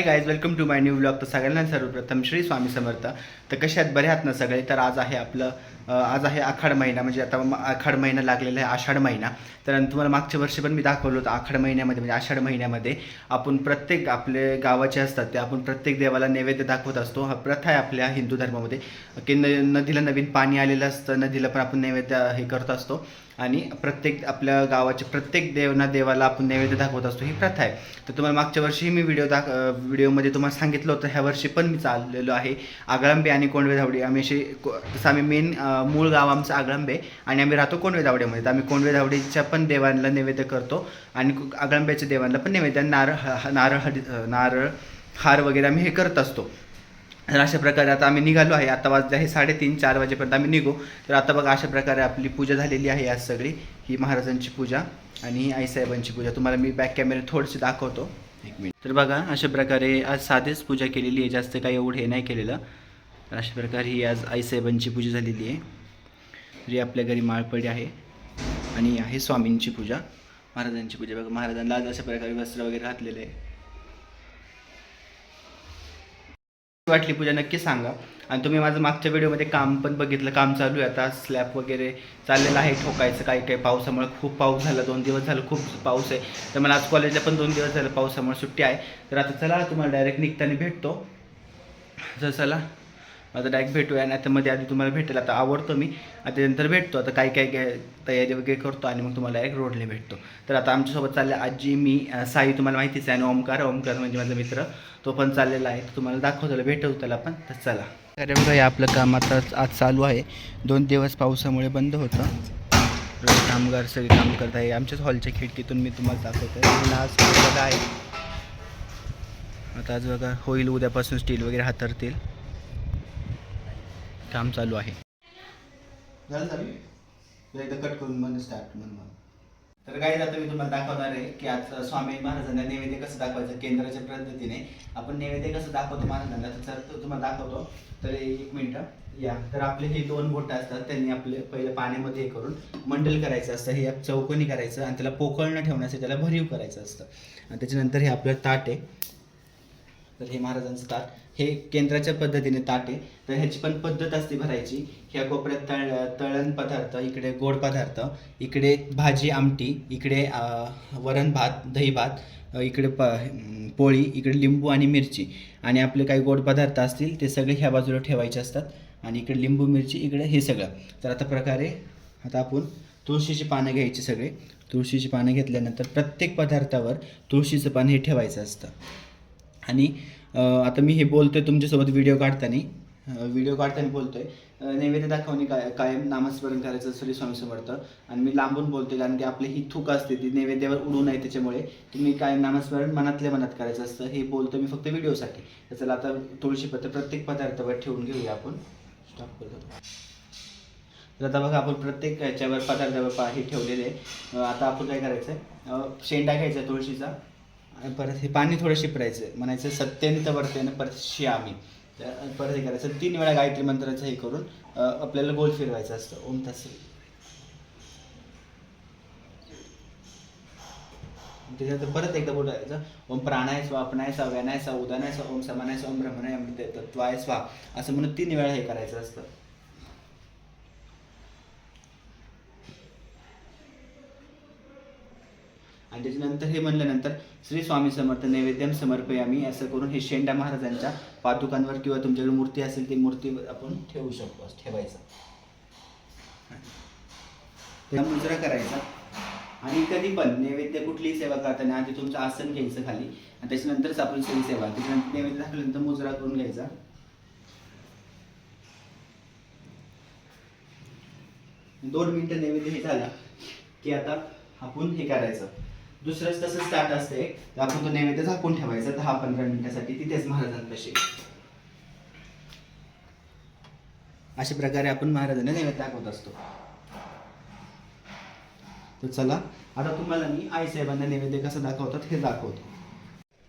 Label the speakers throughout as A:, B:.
A: Hi guys welcome to my new blog तर सगळ्यांना सर्वप्रथम श्री स्वामी समर्थ. तर कसे आहेत? बरे आहात ना सगळे? तर आज आहे आपलं आज आहे आखाड महिना. म्हणजे आता आखाड महिना लागलेला आहे आषाढ महिना. तर तुम्हाला मागच्या वर्षी पण मी दाखवलं होतं आखाड महिन्यामध्ये म्हणजे आषाढ महिन्यामध्ये. आपण प्रत्येक आपले गावाचे असतात ते आपण प्रत्येक देवाला नैवेद्य दाखवत असतो. हा प्रथा आहे आपल्या हिंदू धर्मामध्ये की न नदीला नवीन पाणी आलेलं असतं नदीला पण आपण नैवेद्य हे करत असतो. आणि प्रत्येक आपल्या गावाचे प्रत्येक देवना देवाला आपण नैवेद्य दाखवत असतो ही प्रथा आहे. तर तुम्हाला मागच्या वर्षीही मी व्हिडिओ दाख व्हिडिओमध्ये तुम्हाला सांगितलं होतं ह्या वर्षी पण मी चाललेलो आहे. आगळंबे आणि कोंडवे धावडी आम्ही असे को- तसं आम्ही मेन मूळ गाव आमचं आगळंबे आणि आम्ही राहतो कोंडवे धावड्यामध्ये तर आम्ही कोंडवे धावडीच्या पण देवांना नैवेद्य करतो. आणि कु- आगळंब्याच्या देवांना पण नैवेद्य नारळ ह- नारळ हळदी नारळ हार वगैरे आम्ही हे करत असतो. तर अशा प्रकारे आता आम्ही निघालो आहे. आता वाजले आहे साडेतीन चार वाजेपर्यंत आम्ही निघू. तर आता बघा अशा प्रकारे आपली पूजा झालेली आहे आज सगळी. ही महाराजांची पूजा आणि ही आईसाहेबांची पूजा. तुम्हाला मी बॅक कॅमेरे थोडीशी दाखवतो. एक मिनिट तर बघा अशा प्रकारे आज साधेच पूजा केलेली आहे. जास्त काही एवढं हे नाही केलेलं. तर अशा प्रकारे ही आज आईसाहेबांची पूजा झालेली आहे. तरी ही आपल्या घरी माळपडी आहे. आणि आहे स्वामींची पूजा महाराजांची पूजा. बघा महाराजांना आज अशा प्रकारे वस्त्र वगैरे घातलेले आहे. वाटली पूजा नक्की सांगा. आणि तुम्ही माझं मागच्या व्हिडिओमध्ये काम पण बघितलं काम चालू आहे. आता स्लॅब वगैरे चाललेलं आहे ठोकायचं काही काही. पावसामुळे खूप पाऊस झाला दोन दिवस झालं खूप पाऊस आहे. तर मला आज कॉलेजला पण दोन दिवस झालं पावसामुळे सुट्टी आहे. तर आता चला तुम्हाला डायरेक्ट निघताना भेटतो. तर चला. आता डायरेक्ट भेटूया. आणि आता मध्ये आधी तुम्हाला भेटेल. आता आवडतो मी. आता नंतर भेटतो. आता काय काय काय तयारी वगैरे करतो आणि मग तुम्हाला एक रोडला भेटतो. तर आता आमच्यासोबत चालले आजी मी साई तुम्हाला माहितीच आहे. आणि ओमकार ओमकार म्हणजे माझा मित्र. तो पण चाललेला आहे. तुम्हाला दाखवतो भेटवतो त्याला पण. तर चला. अरे बघा आपलं काम आता आज चालू आहे. दोन दिवस पावसामुळे बंद होतं. रोज कामगार सगळे काम करत आहे. आमच्याच हॉलच्या खिडकीतून मी तुम्हाला दाखवतो आज आहे. आता आज बघा होईल उद्यापासून स्टील वगैरे हातरतील. काम चालू आहे. झालं एकदा कट करून मग स्टार्ट म्हणून तर काय आता मी तुम्हाला दाखवणार आहे की आज स्वामी महाराजांना नैवेद्य कसं दाखवायचं केंद्राच्या पद्धतीने. आपण नैवेद्य कसं दाखवतो महाराजांना? तर सर तो तुम्हाला दाखवतो. तर एक मिनटं या. तर आपले हे दोन बोटं असतात त्यांनी आपले पहिले पाण्यामध्ये हे करून मंडल करायचं असतं. हे चौकोनी करायचं आणि त्याला पोकळणं ठेवण्यासाठी त्याला भरीव करायचं असतं. आणि त्याच्यानंतर हे आपलं ताट आहे. तर हे महाराजांचं ताट. हे केंद्राच्या पद्धतीने ताट आहे. तर ह्याची पण पद्धत असते भरायची. ह्या कोपऱ्यात तळ तळण पदार्थ इकडे गोड पदार्थ इकडे भाजी आमटी इकडे वरण भात दही भात इकडे प पोळी इकडे लिंबू आणि मिरची. आणि आपले काही गोड पदार्थ असतील ते सगळे ह्या बाजूला ठेवायचे असतात. आणि इकडे लिंबू मिरची इकडे हे सगळं. तर आता प्रकारे आता आपण तुळशीची पानं घ्यायची सगळे. तुळशीची पानं घेतल्यानंतर प्रत्येक पदार्थावर तुळशीचं पान हे ठेवायचं असतं. आणि आता मी हे बोलतोय तुमच्यासोबत व्हिडिओ काढताना. व्हिडिओ काढताना बोलतोय. आहे नैवेद्य दाखवणे काय कायम नामस्मरण करायचं श्री स्वामी समर्थ. आणि मी लांबून बोलतोय कारण की आपली ही थूक असते ती नैवेद्यावर उडू नये त्याच्यामुळे. तुम्ही कायम नामस्मरण मनातल्या मनात करायचं असतं हे बोलतो मी फक्त व्हिडिओसाठी तर चला आता तुळशीपत्र प्रत्येक पदार्थावर ठेवून घेऊया आपण. स्टॉप करतो तर आता बघा आपण प्रत्येक ह्याच्यावर पदार्थावर हे ठेवलेले आहे. आता आपण काय करायचं आहे शेंडा घ्यायचा तुळशीचा. परत हे पाणी थोडं शिपरायचं म्हणायचं सत्यंत वर्तेनं परत श्यामी. तर परत हे करायचं. तीन वेळा गायत्री मंत्राचं हे करून आपल्याला गोल फिरवायचं असतं. ओम तसं त्याच्यात परत एकदा बोलायचं. ओम प्राणाय स्वा अपनाय स्वा व्यनाय स्वा उदानाय स्वा ओम समानाय स्वा ओम ब्रह्मणाय अमृत तत्वाय स्वा. असं म्हणून तीन वेळा हे करायचं असतं. आणि त्याच्यानंतर हे म्हणल्यानंतर श्री स्वामी समर्थ नैवेद्यम समर्पयामी असं करून हे शेंडा महाराजांच्या पादुकांवर किंवा तुमच्याकडे मूर्ती असेल ती मूर्ती आपण ठेवू शकतो ठेवायचं. त्याला मुजरा करायचा. आणि कधी पण नैवेद्य कुठलीही सेवा करताना आधी तुमचं आसन घ्यायचं खाली. आणि त्याच्यानंतरच आपण सगळी सेवा. त्याच्यानंतर नैवेद्य झाल्यानंतर मुजरा करून घ्यायचा. दोन मिनिटं नैवेद्य हे झाला की आता आपण हे करायचं. दुसरंच तसं स्टार्ट असते तर आपण तो नैवेद्य झाकून ठेवायचा दहा पंधरा मिनिटासाठी. तिथेच महाराजांपाशी अशा प्रकारे आपण महाराजांना नैवेद्य दाखवत असतो. तर चला आता तुम्हाला मी आईसाहेबांना नैवेद्य कसं दाखवतात हे दाखवतो.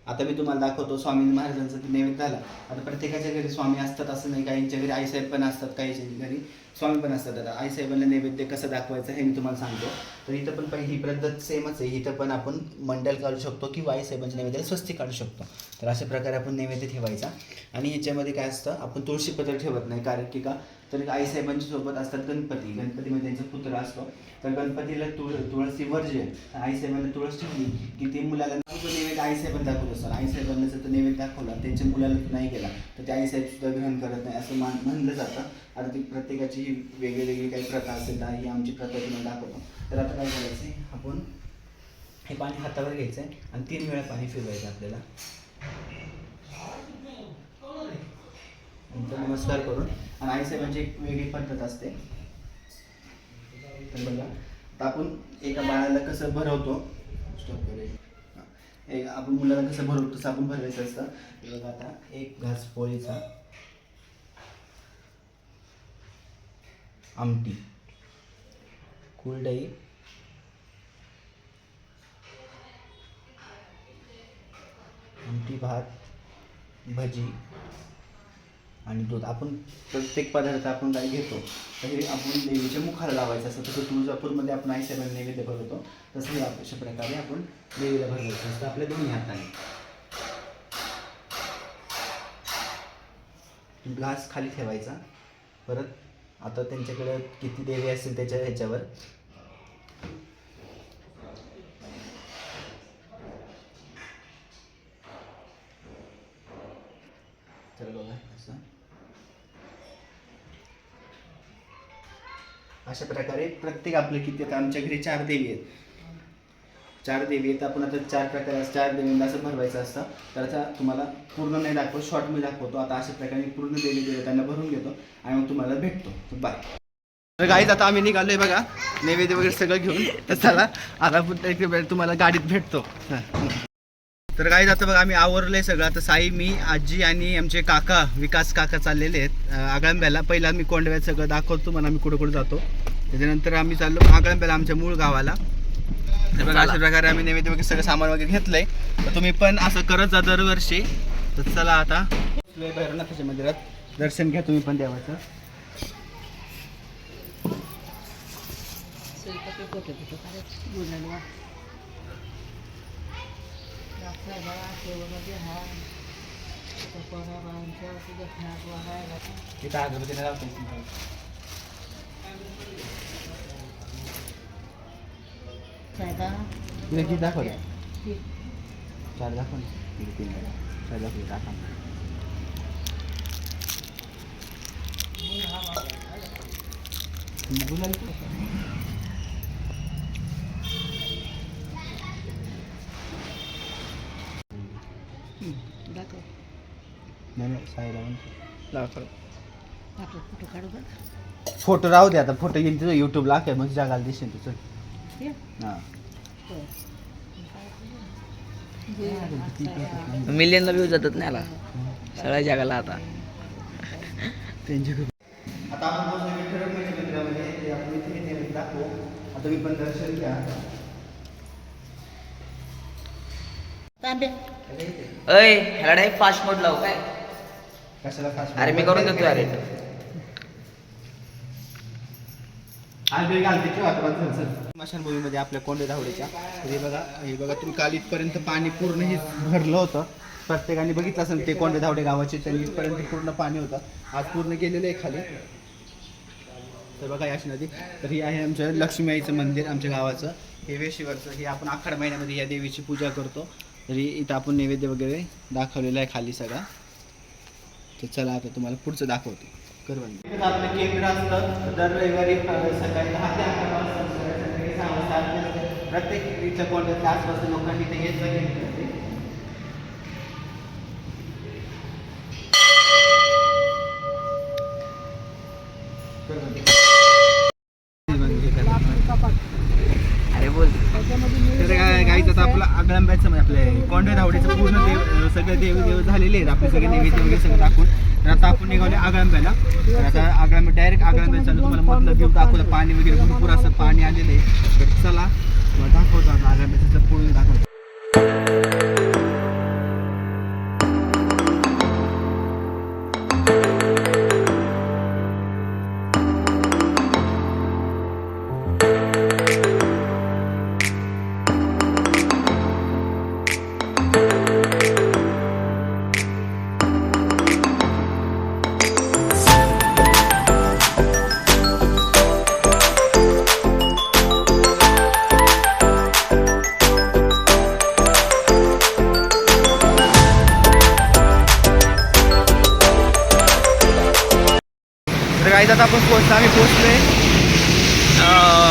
A: आता मी तुम्हाला दाखवतो स्वामी महाराजांचं ते नैवेद्य झाला. आता प्रत्येकाच्या घरी स्वामी असतात असं नाही काहींच्या घरी आईसाहेब पण असतात काहींच्या घरी स्वामी पण असतात. आता आईसाहेबांना नैवेद्य कसं दाखवायचं हे मी तुम्हाला सांगतो. तर इथं पण पहिली पद्धत सेमच आहे. इथं पण आपण मंडल काढू शकतो किंवा आईसाहेबांच्या नैवेद्याला स्वस्ती काढू शकतो. तर अशा प्रकारे आपण नैवेद्य ठेवायचा. आणि याच्यामध्ये काय असतं आपण तुळशीपत्र ठेवत नाही. कारण की का? तर आईसाहेबांच्या सोबत असतात गणपती. गणपतीमध्ये त्यांचा पुत्र असतो. तर गणपतीला तुळ तुळशी वर्ज्य आईसाहेबांना तुळस ठेवली की ते मुलाला तो नैवेद्य आईसाहेबांना दाखवत. असतात आईसाहेबांना जर तो नैवेद्य दाखवला त्यांच्या मुलाला नाही गेला तर ते आईसाहेब सुद्धा ग्रहण करत नाही असं मान म्हणलं जातं. आता ती प्रत्येकाची ही वेगळी वेगळी काही प्रथा असेल ही आमची प्रथा तुम्हाला दाखवतो. तर आता काय करायचं आहे आपण हे पाणी हातावर घ्यायचं आहे आणि तीन वेळा पाणी फिरवायचं आपल्याला. नंतर नमस्कार करून. आणि आईसाहेबांची एक वेगळी पद्धत असते. तर बघा आता आपण एका बाळाला कसं भरवतो स्टॉप करूया. एक आपण मुलाला कसं भरवतो तसं आपण भरवायचं असतं. बघा आता एक घास पोळीचा आमटी कुरडई आमटी भात भजी आणि दूध. आपण प्रत्येक पदार्थ आपण काय घेतो तर हे आपण देवीच्या मुखाला लावायचं असतं. तसं तुळजापूरमध्ये आपण आईसाहेबांना नैवेद्य भरवतो तसंही अशा प्रकारे आपण देवीला भरवायचं असतं आपल्या दोन्ही हाताने. ग्लास खाली ठेवायचा. परत आता त्यांच्याकडे किती देवी असतील त्याच्या ह्याच्यावर तर बघा असं अशा प्रकारे प्रत्येक आपले किती आहेत? आमच्या घरी चार देवी आहेत. चार देवी आहेत. आपण आता चार प्रकार चार देवींना असं भरवायचं असतं. तर आता तुम्हाला पूर्ण नाही दाखवत शॉर्ट मी दाखवतो. आता अशा प्रकारे पूर्ण देवी देवतांना भरून घेतो आणि मग तुम्हाला भेटतो. बाय तर गाईत आता आम्ही निघालोय बघा. नैवेद्य वगैरे सगळं घेऊन. तर चला आता पुन्हा तुम्हाला गाडीत भेटतो. तर गाईत जातं बघा आम्ही आवरलंय सगळं. आता साई मी आजी आणि आमचे काका विकास काका चाललेले आहेत आगळंब्याला. पहिला मी कोंडव्यात सगळं दाखवतो मला आम्ही कुठं कुठं जातो. त्याच्यानंतर आम्ही चाललो आगळंब्याला आमच्या मूळ गावाला. तर बघा अशा प्रकारे आम्ही नैवेद्य वगैरे सगळं सामान वगैरे घेतलंय. तर तुम्ही पण असं करत जा दरवर्षी. तर चला आता. भैरवनाथाच्या मंदिरात दर्शन घ्या तुम्ही पण देवाचं. तिथं अगरबत्तीला लावतो तिला किती दाखवलं चार दाखव. ना तीन. चार? नाही म्हणतो. फोटो राहू दे आता. फोटो येईल तुझं युट्यूबला काय मग जगाला दिसेल तुझं हां.
B: मिलियनला व्ह्यू जातात नाही आला. सगळ्या जगाला आता.
A: त्यांच्याकडे आता आपण मंदिरामध्ये आपण इथे दाखवू. आता मी पण दर्शन घ्या.
B: अय ह्याला डायरेक्ट फास्ट मोड लावू काय?
A: कशाला
B: अरे मी करून देतो अरे.
A: स्मशानभूमीमध्ये आपल्या कोंडे धावडीच्या. हे बघा हे बघा तुम्ही काल इथपर्यंत पाणी पूर्ण हे भरलं होतं. प्रत्येकाने बघितलं असेल ते कोंडे धावडे गावाचे त्यांनी इथपर्यंत पूर्ण पाणी होतं. आज पूर्ण गेलेलं आहे खाली. तर बघा याशी नदी. तर ही आहे आमचं लक्ष्मी आईचं मंदिर आमच्या गावाचं. हे वेशीवरचं हे आपण आखाड महिन्यामध्ये या देवीची पूजा करतो. तरी इथं आपण नैवेद्य वगैरे दाखवलेलं आहे खाली सगळा. तर चला आता तुम्हाला पुढचं दाखवतो. करवंदी. आपलं केंद्र असतं. दर रविवारी सकाळी दहा ते अकरा वाजता संध्याकाळी सहा वाजता प्रत्येक तिच्या कोणत्या आसपास लोकांनी ते येत जाईल
B: अरे बोल.
A: काय आपलं म्हणजे कोंडे धावडीचं पूर्ण देव सगळे देव देव झालेले आहेत. आपले सगळे नैवेद्य वगैरे सगळं दाखवून. तर आता आपण निघाले आगळंब्याला तर आता आगळंब्या डायरेक्ट आगळंब्यात चालू तुम्हाला मधलं व्ह्यू दाखवलं पाणी वगैरे. भरपूर असं पाणी आलेलं आहे. तर चला दाखवतो आता आगळंब्याचं पूर्ण दाखवतो.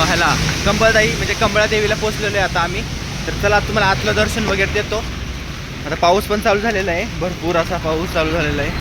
A: ह्याला कंबळदाई म्हणजे कंबळा देवीला पोहोचलेलो आहे आता आम्ही. तर चला तुम्हाला आतलं दर्शन वगैरे देतो. आता पाऊस पण चालू झालेला आहे. भरपूर असा पाऊस चालू झालेला आहे.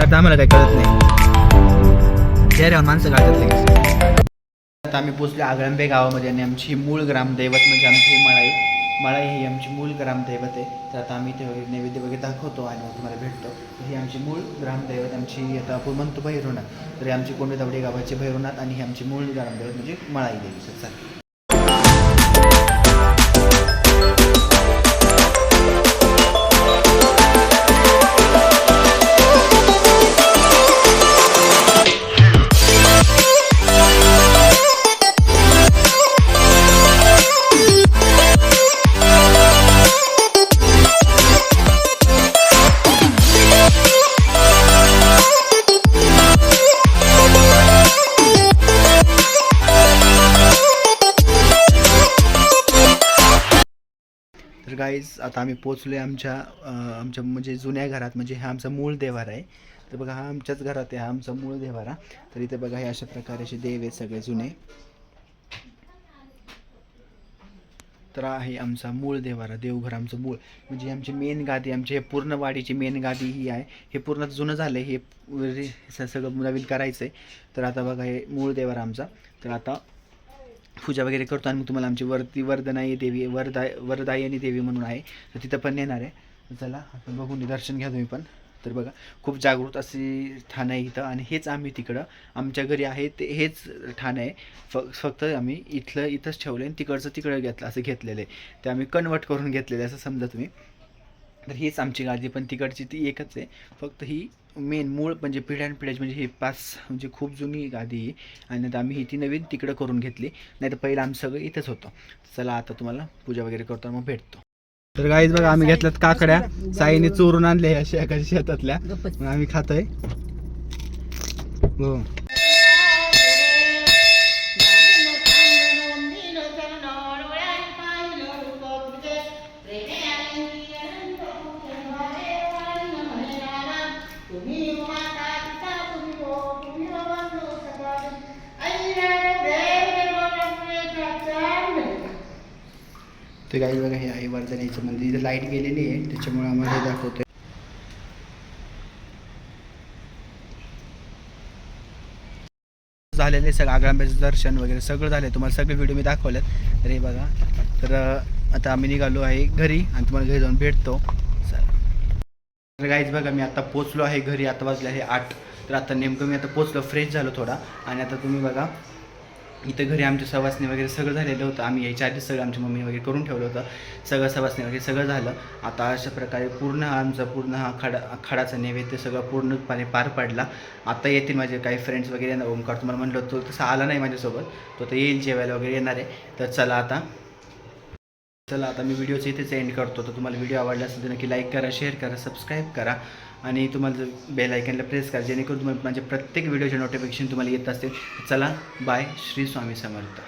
A: आता आम्हाला काही कळत नाही. चेहऱ्यावर माणसं घालतात लगेच. आता आम्ही पोचलो आगळंबे गावामध्ये आणि आमची मूळ ग्रामदैवत म्हणजे आमची मळाई. मळाई ही आमची मूळ ग्रामदैवत आहे. तर आता आम्ही ते नैवेद्य वगैरे दाखवतो आणि मग तुम्हाला भेटतो. तर ही आमची मूळ ग्रामदैवत आमची आता आपण म्हणतो भैरवनाथ. तर ही आमची कोंडेदावडी गावाची भैरवनाथ आणि ही आमची मूळ ग्रामदैवत म्हणजे मळाई देवी. सर गाईज आता आम्ही पोचलो आहे आमच्या आमच्या म्हणजे जुन्या घरात म्हणजे हा आमचा मूळ देवारा आहे. तर बघा हा आमच्याच घरात आहे हा आमचा मूळ देवारा तर इथे बघा हे अशा प्रकारचे देव आहेत सगळे जुने. तर आहे आमचा मूळ देवारा देवघर आमचं मूळ. म्हणजे आमची मेन गादी आमची हे पूर्ण वाडीची मेन गादी ही आहे. हे पूर्ण जुनं झालं आहे हे सगळं नवीन करायचं आहे तर आता बघा हे मूळ देवारा आमचा. तर आता पूजा वगैरे करतो आणि मग तुम्हाला आमची वरती वरदनाई देवी वरदाय वरदायनी देवी म्हणून आहे. तर तिथं पण येणार आहे. चला आपण बघून दर्शन घ्या तुम्ही पण. तर बघा खूप जागृत अशी ठाणं आहे इथं आणि हेच आम्ही तिकडं आमच्या घरी आहे ते हेच ठाणं आहे. फ फक्त आम्ही इथलं इथंच ठेवलं आणि तिकडचं तिकडं घेतलं असं घेतलेलं आहे. ते आम्ही कन्वर्ट करून घेतलेलं आहे असं समजा तुम्ही. तर हीच आमची गादी पण तिकडची ती एकच आहे. फक्त ही मेन मूळ म्हणजे पिढ्यानपिढ्याची म्हणजे ही पाच म्हणजे खूप जुनी गादी आहे. आणि आता आम्ही ही ती नवीन तिकडं करून घेतली. नाही तर पहिलं आमचं सगळं इथंच होतं. चला आता तुम्हाला पूजा वगैरे करतो मग भेटतो. तर गाईज बघा आम्ही घेतल्यात काकड्या. साईने चोरून आणले अशा एका शेतातल्या. आम्ही खातोय. हो. ते काही बघा हे आहे वर्धनीचं मंदिर. इथे लाइट गेलेली आहे त्याच्यामुळे आम्हाला हे आहे झालेले सगळं आग्रांब्याचं दर्शन वगैरे सगळं झालं तुम्हाला सगळे व्हिडिओ मी दाखवलेत. तर हे बघा तर आता आम्ही निघालो आहे घरी आणि तुम्हाला घरी जाऊन भेटतो. चला. तर गाईज बघा मी आता पोचलो आहे घरी. आता वाजले आहे आठ. तर आता नेमकं मी आता पोचलो फ्रेश झालो थोडा. आणि आता तुम्ही बघा इथं घरी आमच्या सवासणी वगैरे सगळं झालेलं होतं. आम्ही यायच्या आधीच सगळं आमची मम्मी वगैरे करून ठेवलं होतं. सगळं सवासणी वगैरे सगळं झालं. आता अशा प्रकारे पूर्ण आमचा पूर्ण हा खडा खडाचा नैवेद्य सगळं पूर्णपणे पार पाडला. आता येतील माझे काही फ्रेंड्स वगैरे येणार. ओमकार तुम्हाला म्हणलं तो तसा आला नाही माझ्यासोबत. तो तर येईल जेवायला वगैरे येणार आहे. तर चला आता चला आता मी व्हिडिओचं इथेच एंड करतो. तर तुम्हाला व्हिडिओ आवडला असेल तर नक्की लाईक करा शेअर करा सबस्क्राईब करा. आणि तुम्हाला जर बेल आयकनला प्रेस करा जेणेकरून तुम्हाला माझ्या प्रत्येक व्हिडिओचे नोटिफिकेशन तुम्हाला येत असतील. चला बाय श्री स्वामी समर्थ.